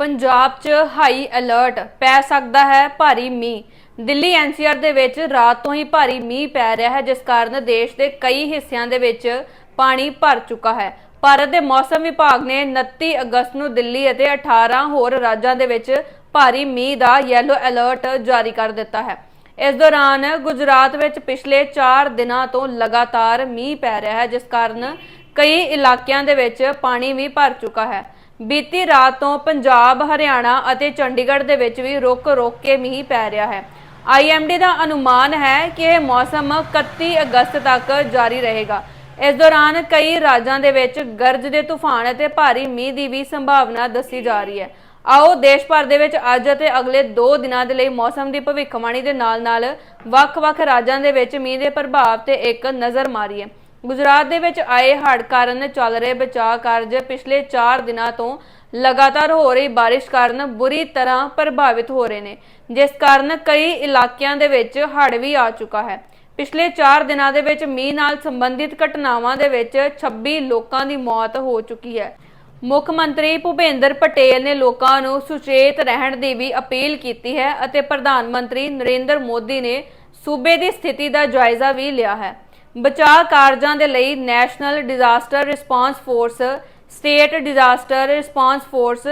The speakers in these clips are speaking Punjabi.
ਪੰਜਾਬ 'ਚ ਹਾਈ ਅਲਰਟ ਪੈ ਸਕਦਾ ਹੈ ਭਾਰੀ ਮੀਂਹ। ਦਿੱਲੀ ਐਨਸੀਆਰ ਦੇ ਵਿੱਚ ਰਾਤ ਤੋਂ ਹੀ ਭਾਰੀ ਮੀਂਹ ਪੈ ਰਿਹਾ ਹੈ, ਜਿਸ ਕਾਰਨ ਦੇਸ਼ ਦੇ ਕਈ ਹਿੱਸਿਆਂ ਦੇ ਵਿੱਚ ਪਾਣੀ ਭਰ ਚੁੱਕਾ ਹੈ। ਭਾਰਤ ਦੇ ਮੌਸਮ ਵਿਭਾਗ ਨੇ 29 ਅਗਸਤ ਨੂੰ ਦਿੱਲੀ ਅਤੇ 18 ਹੋਰ ਰਾਜਾਂ ਦੇ ਵਿੱਚ ਭਾਰੀ ਮੀਂਹ ਦਾ ਯੈਲੋ ਅਲਰਟ ਜਾਰੀ ਕਰ ਦਿੱਤਾ ਹੈ। ਇਸ ਦੌਰਾਨ ਗੁਜਰਾਤ ਵਿੱਚ ਪਿਛਲੇ 4 ਦਿਨਾਂ ਤੋਂ ਲਗਾਤਾਰ ਮੀਂਹ ਪੈ ਰਿਹਾ ਹੈ, ਜਿਸ ਕਾਰਨ ਕਈ ਇਲਾਕਿਆਂ ਦੇ ਵਿੱਚ ਪਾਣੀ ਵੀ ਭਰ ਚੁੱਕਾ ਹੈ। ਬੀਤੀ ਰਾਤ ਤੋਂ ਪੰਜਾਬ, ਹਰਿਆਣਾ ਅਤੇ ਚੰਡੀਗੜ੍ਹ ਦੇ ਵਿੱਚ ਵੀ ਰੁਕ-ਰੁਕ ਕੇ ਮੀਂਹ ਪੈ ਰਿਹਾ ਹੈ। ਆਈਐਮਡੀ ਦਾ ਅਨੁਮਾਨ ਹੈ ਕਿ ਇਹ ਮੌਸਮ 31 ਅਗਸਤ ਤੱਕ ਜਾਰੀ ਰਹੇਗਾ। ਇਸ ਦੌਰਾਨ ਕਈ ਰਾਜਾਂ ਦੇ ਵਿੱਚ ਗਰਜ ਦੇ ਤੂਫਾਨ ਅਤੇ ਭਾਰੀ ਮੀਂਹ ਦੀ ਵੀ ਸੰਭਾਵਨਾ ਦੱਸੀ ਜਾ ਰਹੀ ਹੈ। ਆਓ, ਦੇਸ਼ ਭਰ ਦੇ ਵਿੱਚ ਅੱਜ ਅਤੇ ਅਗਲੇ 2 ਦਿਨਾਂ ਦੇ ਲਈ ਮੌਸਮ ਦੀ ਭਵਿੱਖਬਾਣੀ ਦੇ ਨਾਲ-ਨਾਲ ਵੱਖ-ਵੱਖ ਰਾਜਾਂ ਦੇ ਵਿੱਚ ਮੀਂਹ ਦੇ ਪ੍ਰਭਾਵ ਤੇ ਇੱਕ ਨਜ਼ਰ ਮਾਰੀਏ। ਗੁਜਰਾਤ ਦੇ ਵਿੱਚ ਆਏ ਹੜ੍ਹ ਕਾਰਨ ਚੱਲ ਰਹੇ ਬਚਾਅ ਕਾਰਜ ਪਿਛਲੇ 4 ਦਿਨਾਂ ਤੋਂ ਲਗਾਤਾਰ ਹੋ ਰਹੀ ਬਾਰਿਸ਼ ਕਾਰਨ ਬੁਰੀ ਤਰ੍ਹਾਂ ਪ੍ਰਭਾਵਿਤ ਹੋ ਰਹੇ ਨੇ, ਜਿਸ ਕਾਰਨ ਕਈ ਇਲਾਕਿਆਂ ਦੇ ਵਿੱਚ ਹੜ੍ਹ ਵੀ ਆ ਚੁੱਕਾ ਹੈ। ਪਿਛਲੇ 4 ਦਿਨਾਂ ਦੇ ਵਿੱਚ ਮੀਂਹ ਨਾਲ ਸੰਬੰਧਿਤ ਘਟਨਾਵਾਂ ਦੇ ਵਿੱਚ 26 ਲੋਕਾਂ ਦੀ ਮੌਤ ਹੋ ਚੁੱਕੀ ਹੈ। ਮੁੱਖ ਮੰਤਰੀ ਭੁਪੇਂਦਰ ਪਟੇਲ ਨੇ ਲੋਕਾਂ ਨੂੰ ਸੁਚੇਤ ਰਹਿਣ ਦੀ ਵੀ ਅਪੀਲ ਕੀਤੀ ਹੈ ਅਤੇ ਪ੍ਰਧਾਨ ਮੰਤਰੀ ਨਰਿੰਦਰ ਮੋਦੀ ਨੇ ਸੂਬੇ ਦੀ ਸਥਿਤੀ ਦਾ ਜਾਇਜ਼ਾ ਵੀ ਲਿਆ ਹੈ। ਬਚਾਅ ਕਾਰਜਾਂ ਦੇ ਲਈ national disaster response force, state disaster response force,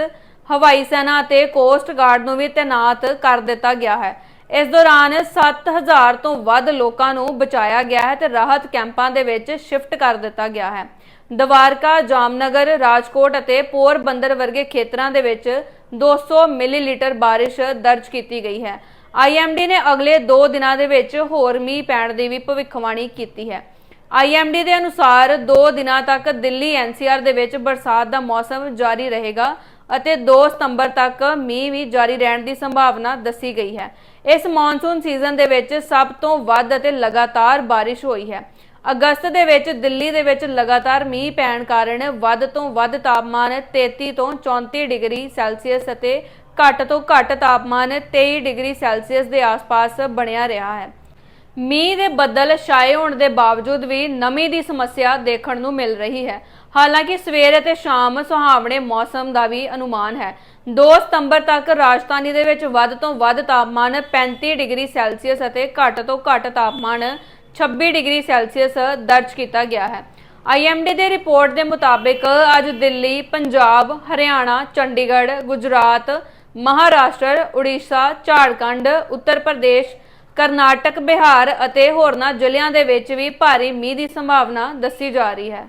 ਹਵਾਈ ਸੈਨਾ ਅਤੇ ਕੋਸਟ ਗਾਰਡ ਨੂੰ ਵੀ ਤਾਇਨਾਤ ਕਰ ਦਿੱਤਾ ਗਿਆ ਹੈ। ਇਸ ਦੌਰਾਨ 7000 ਤੋਂ ਵੱਧ ਲੋਕਾਂ ਨੂੰ ਬਚਾਇਆ ਗਿਆ ਹੈ ਤੇ ਰਾਹਤ ਕੈਂਪਾਂ ਦੇ ਵਿੱਚ ਸ਼ਿਫਟ ਕਰ ਦਿੱਤਾ ਗਿਆ ਹੈ। ਦਵਾਰਕਾ, ਜਾਮਨਗਰ, ਰਾਜਕੋਟ ਅਤੇ ਪੋਰਬੰਦਰ ਵਰਗੇ ਖੇਤਰਾਂ ਦੇ ਵਿੱਚ 200 ਮਿਲੀਲੀਟਰ ਬਾਰਿਸ਼ ਦਰਜ ਕੀਤੀ ਗਈ ਹੈ। ਆਈਐਮਡੀ ਨੇ ਅਗਲੇ 2 ਦਿਨਾਂ ਦੇ ਵਿੱਚ ਹੋਰ ਮੀਂਹ ਪੈਣ ਦੀ ਵੀ ਭਵਿੱਖਬਾਣੀ ਕੀਤੀ ਹੈ। ਆਈਐਮਡੀ ਦੇ ਅਨੁਸਾਰ 2 ਦਿਨਾਂ ਤੱਕ ਦਿੱਲੀ ਐਨਸੀਆਰ ਦੇ ਵਿੱਚ ਬਰਸਾਤ ਦਾ ਮੌਸਮ ਜਾਰੀ ਰਹੇਗਾ ਅਤੇ 2 ਸਤੰਬਰ ਤੱਕ ਮੀਂਹ ਵੀ ਜਾਰੀ ਰਹਿਣ ਦੀ ਸੰਭਾਵਨਾ ਦੱਸੀ ਗਈ ਹੈ। ਇਸ ਮੌਨਸੂਨ ਸੀਜ਼ਨ ਦੇ ਵਿੱਚ ਸਭ ਤੋਂ ਵੱਧ ਅਤੇ ਲਗਾਤਾਰ ਬਾਰਿਸ਼ ਹੋਈ ਹੈ। ਅਗਸਤ ਦੇ ਵਿੱਚ ਦਿੱਲੀ ਦੇ ਵਿੱਚ ਲਗਾਤਾਰ ਮੀਂਹ ਪੈਣ ਕਾਰਨ ਵੱਧ ਤੋਂ ਵੱਧ ਤਾਪਮਾਨ 33 ਤੋਂ 34 ਡਿਗਰੀ ਸੈਲਸੀਅਸ ਅਤੇ ਘੱਟ ਤੋਂ ਘੱਟ ਤਾਪਮਾਨ 23 ਡਿਗਰੀ ਸੈਲਸੀਅਸ ਦੇ ਆਸ-ਪਾਸ ਬਣਿਆ ਰਿਹਾ ਹੈ। ਮੀਂਹ ਦੇ ਬੱਦਲ ਛਾਏ ਹੋਣ ਦੇ ਬਾਵਜੂਦ ਵੀ ਨਮੀ ਦੀ ਸਮੱਸਿਆ ਦੇਖਣ ਨੂੰ ਮਿਲ ਰਹੀ ਹੈ। ਹਾਲਾਂਕਿ ਸਵੇਰ ਅਤੇ ਸ਼ਾਮ ਸੁਹਾਵਣੇ ਮੌਸਮ ਦਾ ਵੀ ਅਨੁਮਾਨ ਹੈ। 2 ਸਤੰਬਰ ਤੱਕ ਰਾਜਧਾਨੀ ਦੇ ਵਿੱਚ ਵੱਧ ਤੋਂ ਵੱਧ ਤਾਪਮਾਨ 35 ਡਿਗਰੀ ਸੈਲਸੀਅਸ ਅਤੇ ਘੱਟ ਤੋਂ ਘੱਟ ਤਾਪਮਾਨ 26 ਡਿਗਰੀ ਸੈਲਸੀਅਸ ਦਰਜ ਕੀਤਾ ਗਿਆ ਹੈ। ਆਈਐਮਡੀ ਦੇ ਰਿਪੋਰਟ ਦੇ ਮੁਤਾਬਿਕ ਅੱਜ ਦਿੱਲੀ, ਪੰਜਾਬ, ਹਰਿਆਣਾ, ਚੰਡੀਗੜ੍ਹ, ਗੁਜਰਾਤ ਮਹਾਰਾਸ਼ਟਰ, ਉੜੀਸਾ, ਝਾਰਖੰਡ, ਉੱਤਰ ਪ੍ਰਦੇਸ਼, ਕਰਨਾਟਕ, ਬਿਹਾਰ ਅਤੇ ਹੋਰਨਾਂ ਜ਼ਿਲ੍ਹਿਆਂ ਦੇ ਵਿੱਚ ਵੀ ਭਾਰੀ ਮੀਂਹ ਦੀ ਸੰਭਾਵਨਾ ਦੱਸੀ ਜਾ ਰਹੀ ਹੈ।